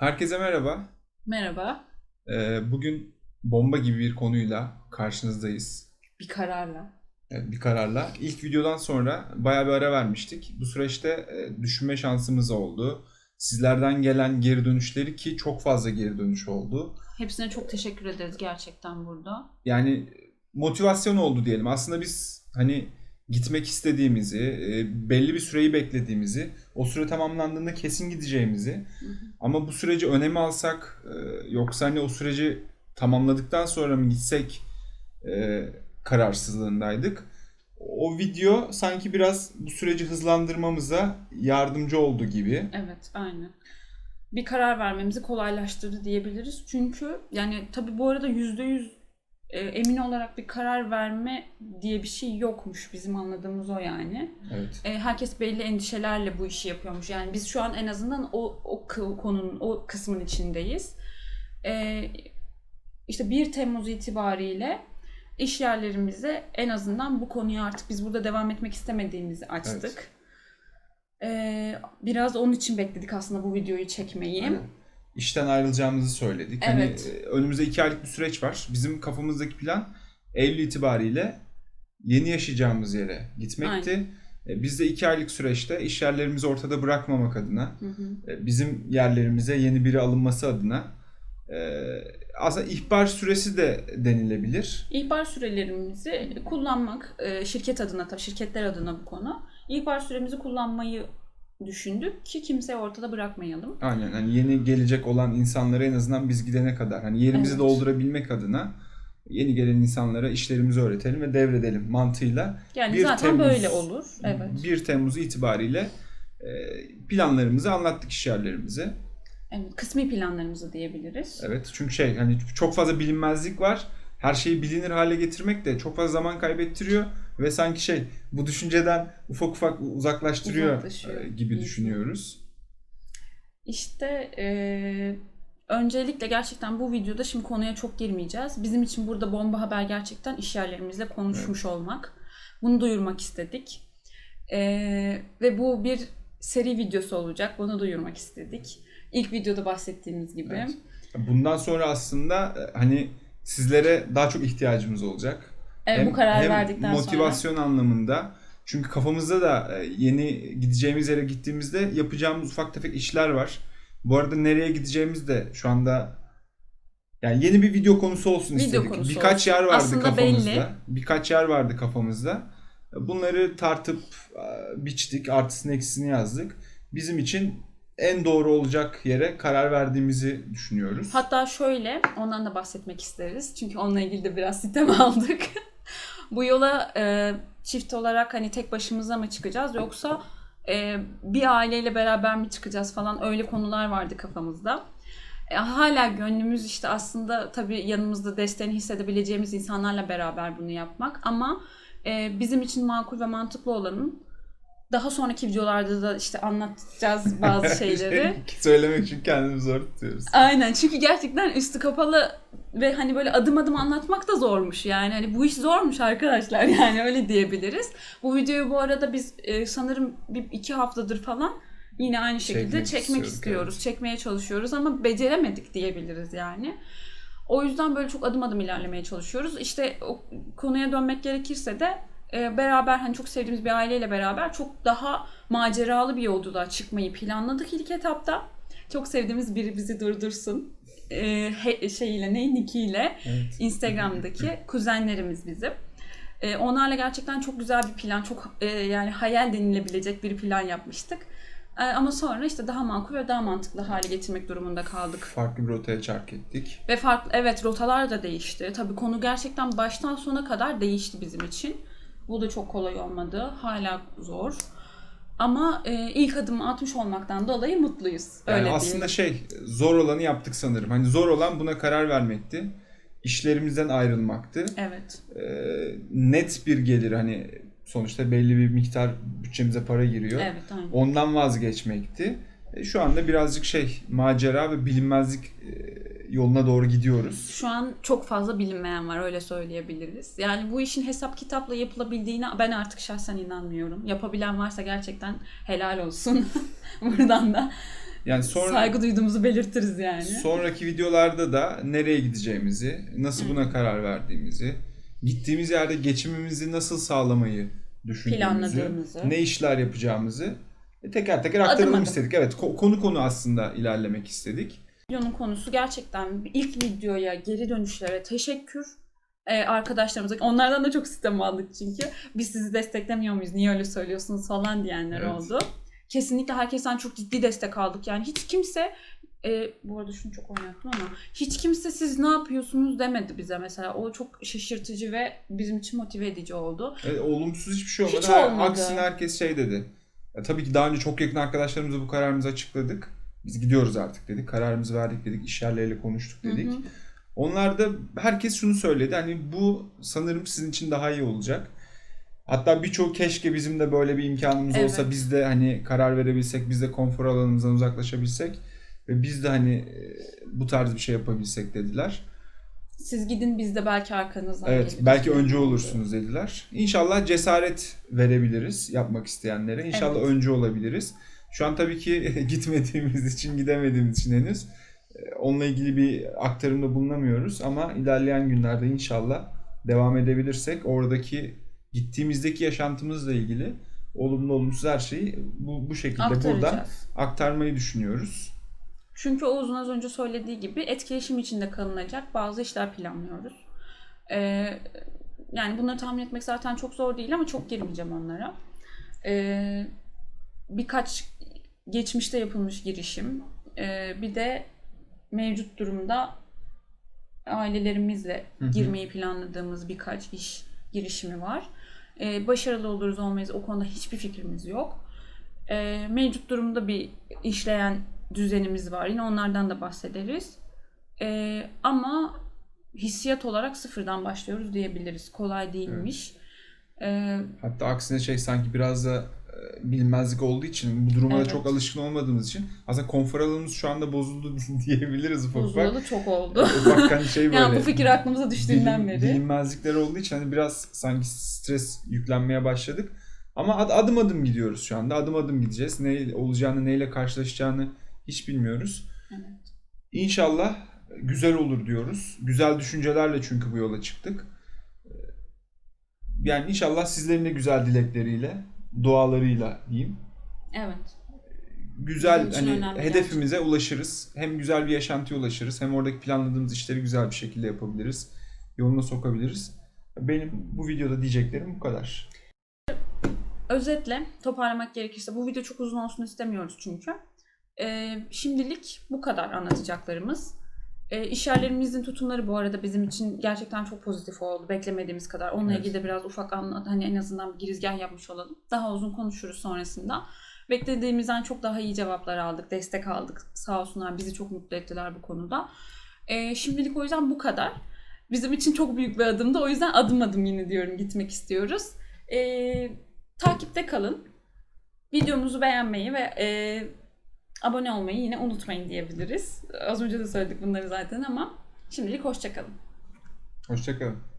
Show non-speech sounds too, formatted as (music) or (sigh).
Herkese merhaba. Merhaba. Ee, bugün bomba gibi bir konuyla karşınızdayız. Bir kararla. Evet, bir kararla. İlk videodan sonra bayağı bir ara vermiştik. Bu süreçte e, düşünme şansımız oldu. Sizlerden gelen geri dönüşleri ki çok fazla geri dönüş oldu. Hepsine çok teşekkür ederiz gerçekten burada. Yani motivasyon oldu diyelim. Aslında biz hani gitmek istediğimizi, e, belli bir süreyi beklediğimizi, o süre tamamlandığında kesin gideceğimizi Hı hı. ama bu süreci öneme alsak e, yoksa hani o süreci tamamladıktan sonra mı gitsek e, kararsızlığındaydık. O video sanki biraz bu süreci hızlandırmamıza yardımcı oldu gibi. Evet, aynen. Bir karar vermemizi kolaylaştırdı diyebiliriz. Çünkü yani tabii bu arada yüzde yüz e, emin olarak bir karar verme diye bir şey yokmuş bizim anladığımız o yani. Evet. E, herkes belli endişelerle bu işi yapıyormuş. Yani biz şu an en azından o, o konunun o kısmın içindeyiz. E, işte 1 Temmuz itibariyle iş yerlerimize en azından bu konuyu artık biz burada devam etmek istemediğimizi açtık. E, biraz onun için bekledik aslında bu videoyu çekmeyi. Aynen. İşten ayrılacağımızı söyledik. Evet. Hani önümüzde iki aylık bir süreç var. Bizim kafamızdaki plan Eylül itibariyle yeni yaşayacağımız yere gitmekti. E, Biz de iki aylık süreçte iş yerlerimizi ortada bırakmamak adına, Hı hı. e, bizim yerlerimize yeni biri alınması adına aslında ihbar süresi de denilebilir. İhbar sürelerimizi kullanmak, şirket adına şirketler adına bu konu. İhbar süremizi kullanmayı düşündük ki kimseyi ortada bırakmayalım. Aynen hani yeni gelecek olan insanlara en azından biz gidene kadar hani yerimizi Evet. doldurabilmek adına yeni gelen insanlara işlerimizi öğretelim ve devredelim mantığıyla Yani 1 zaten Temmuz- böyle olur. Evet. 1 Temmuz itibariyle e, planlarımızı anlattık iş yerlerimize. evet. Kısmi planlarımızı diyebiliriz. Evet çünkü şey hani çok fazla bilinmezlik var. Her şeyi bilinir hale getirmek de çok fazla zaman kaybettiriyor ve sanki şey bu düşünceden ufak ufak uzaklaştırıyor e, gibi düşünüyoruz. İşte e, öncelikle gerçekten bu videoda şimdi konuya çok girmeyeceğiz. Bizim için burada bomba haber gerçekten iş yerlerimizle konuşmuş olmak. Bunu duyurmak istedik. E, ve bu bir seri videosu olacak. Bunu duyurmak istedik. İlk videoda bahsettiğimiz gibi. Evet. Bundan sonra aslında e, hani sizlere daha çok ihtiyacımız olacak. Evet, bu karar hem verdikten sonra. motivasyon anlamında çünkü kafamızda da e, yeni gideceğimiz yere gittiğimizde yapacağımız ufak tefek işler var. Bu arada nereye gideceğimiz de şu anda yani yeni bir video konusu olsun Video istedik. konusu Birkaç olsun. yer vardı Aslında kafamızda. belli. Birkaç yer vardı kafamızda. Bunları tartıp e, biçtik, artısını eksisini yazdık. Bizim için en doğru olacak yere karar verdiğimizi düşünüyoruz. Hatta şöyle ondan da bahsetmek isteriz. Çünkü onunla ilgili de biraz sitem (laughs) aldık. Bu yola e, çift olarak hani tek başımıza mı çıkacağız yoksa e, bir aileyle beraber mi çıkacağız falan öyle konular vardı kafamızda. E, hala gönlümüz işte aslında tabii yanımızda desteğini hissedebileceğimiz insanlarla beraber bunu yapmak ama e, bizim için makul ve mantıklı olanın daha sonraki videolarda da işte anlatacağız bazı (laughs) şeyleri. Söylemek için kendimizi zor tutuyoruz. Aynen çünkü gerçekten üstü kapalı ve hani böyle adım adım anlatmak da zormuş yani. Hani bu iş zormuş arkadaşlar (laughs) yani öyle diyebiliriz. Bu videoyu bu arada biz e, sanırım bir iki haftadır falan yine aynı şekilde Çekmek çekmek, istiyoruz. evet. Çekmeye çalışıyoruz ama beceremedik diyebiliriz yani. O yüzden böyle çok adım adım ilerlemeye çalışıyoruz. İşte o konuya dönmek gerekirse de e, beraber hani çok sevdiğimiz bir aileyle beraber çok daha maceralı bir yolculuğa çıkmayı planladık ilk etapta. Çok sevdiğimiz biri bizi durdursun. E, he, şeyiyle, ne Niki'yle Evet. Instagram'daki (laughs) kuzenlerimiz bizim. E, onlarla gerçekten çok güzel bir plan, çok e, yani hayal denilebilecek bir plan yapmıştık. E, ama sonra işte daha makul ve daha mantıklı hale getirmek durumunda kaldık. Farklı bir rotaya çark ettik. Ve farklı evet rotalar da değişti. Tabii konu gerçekten baştan sona kadar değişti bizim için. Bu da çok kolay olmadı. Hala zor. Ama e, ilk adımı atmış olmaktan dolayı mutluyuz. Yani Öyle aslında diyelim. şey zor olanı yaptık sanırım. Hani zor olan buna karar vermekti. İşlerimizden ayrılmaktı. Evet. Ee, net bir gelir hani sonuçta belli bir miktar bütçemize para giriyor. Evet aynen. Ondan vazgeçmekti. E, Şu anda birazcık şey macera ve bilinmezlik e, yoluna doğru gidiyoruz. Şu an çok fazla bilinmeyen var öyle söyleyebiliriz. Yani bu işin hesap kitapla yapılabildiğine ben artık şahsen inanmıyorum. Yapabilen varsa gerçekten helal olsun (laughs) buradan da. Yani sonra Saygı duyduğumuzu belirtiriz yani. sonraki videolarda da nereye gideceğimizi, nasıl buna karar verdiğimizi, gittiğimiz yerde geçimimizi nasıl sağlamayı düşündüğümüzü, ne işler yapacağımızı e, teker teker aktaralım adım. istedik. Evet, ko- konu konu aslında ilerlemek istedik. Videonun konusu gerçekten ilk videoya geri dönüşlere teşekkür. Ee, arkadaşlarımıza onlardan da çok sistem aldık çünkü biz sizi desteklemiyor muyuz niye öyle söylüyorsunuz falan diyenler Evet. oldu. Kesinlikle herkesten çok ciddi destek aldık yani hiç kimse e, bu arada şunu çok oynattım ama hiç kimse siz ne yapıyorsunuz demedi bize mesela o çok şaşırtıcı ve bizim için motive edici oldu. E, olumsuz hiçbir şey olmadı. Hiç Her- olmadı. Aksine herkes şey dedi. Ya, tabii ki daha önce çok yakın arkadaşlarımıza bu kararımızı açıkladık. Biz gidiyoruz artık dedik. Kararımızı verdik dedik. İş yerleriyle konuştuk dedik. Hı hı. Onlar da herkes şunu söyledi. Hani bu sanırım sizin için daha iyi olacak. Hatta birçoğu keşke bizim de böyle bir imkanımız Evet. olsa biz de hani karar verebilsek, biz de konfor alanımızdan uzaklaşabilsek ve biz de hani e, bu tarz bir şey yapabilsek dediler. Siz gidin biz de belki arkanızdan Evet, geliriz. belki önce olursunuz dediler. İnşallah cesaret verebiliriz yapmak isteyenlere. İnşallah Evet. önce olabiliriz. Şu an tabii ki (laughs) gitmediğimiz için, gidemediğimiz için henüz e, onunla ilgili bir aktarımda bulunamıyoruz ama ilerleyen günlerde inşallah devam edebilirsek oradaki gittiğimizdeki yaşantımızla ilgili olumlu olumsuz her şeyi bu, bu şekilde burada aktarmayı düşünüyoruz. Çünkü Oğuz'un az önce söylediği gibi etkileşim içinde kalınacak bazı işler planlıyoruz. Ee, yani bunları tahmin etmek zaten çok zor değil ama çok girmeyeceğim onlara. Ee, birkaç geçmişte yapılmış girişim, ee, bir de mevcut durumda ailelerimizle Hı hı. girmeyi planladığımız birkaç iş girişimi var. Ee, başarılı oluruz olmayız o konuda hiçbir fikrimiz yok. Ee, mevcut durumda bir işleyen düzenimiz var. Yine onlardan da bahsederiz. Ama hissiyat olarak sıfırdan başlıyoruz diyebiliriz. Kolay değilmiş. Ee, Hatta aksine şey sanki biraz da bilinmezlik olduğu için bu duruma Evet. da çok alışkın olmadığımız için aslında konfor alanımız şu anda bozuldu (laughs) diyebiliriz ufak ufak. bozulalı çok oldu. Ufak hani şey (laughs) böyle. yani bu fikir aklımıza düştüğünden bilin- beri. Bilinmezlikler olduğu için hani biraz sanki stres yüklenmeye başladık. Ama ad- adım adım gidiyoruz şu anda. Adım adım gideceğiz. Ne olacağını, neyle karşılaşacağını hiç bilmiyoruz. Evet. İnşallah güzel olur diyoruz. Güzel düşüncelerle çünkü bu yola çıktık. Yani inşallah sizlerin de güzel dilekleriyle, dualarıyla diyeyim. Evet. Güzel hani hedefimize ulaşırız. Hem güzel bir yaşantıya ulaşırız. Hem oradaki planladığımız işleri güzel bir şekilde yapabiliriz. Yoluna sokabiliriz. Benim bu videoda diyeceklerim bu kadar. Özetle toparlamak gerekirse bu video çok uzun olsun istemiyoruz çünkü. Ee, şimdilik bu kadar anlatacaklarımız. Ee, iş yerlerimizin tutumları bu arada bizim için gerçekten çok pozitif oldu. Beklemediğimiz kadar. Onunla Evet. ilgili de biraz ufak anlat, hani en azından bir girizgah yapmış olalım. Daha uzun konuşuruz sonrasında. Beklediğimizden çok daha iyi cevaplar aldık, destek aldık. Sağ olsunlar bizi çok mutlu ettiler bu konuda. Ee, şimdilik o yüzden bu kadar. Bizim için çok büyük bir adımdı. O yüzden adım adım yine diyorum gitmek istiyoruz. Ee, takipte kalın. Videomuzu beğenmeyi ve e, abone olmayı yine unutmayın diyebiliriz. Az önce de söyledik bunları zaten ama şimdilik hoşçakalın. Hoşçakalın.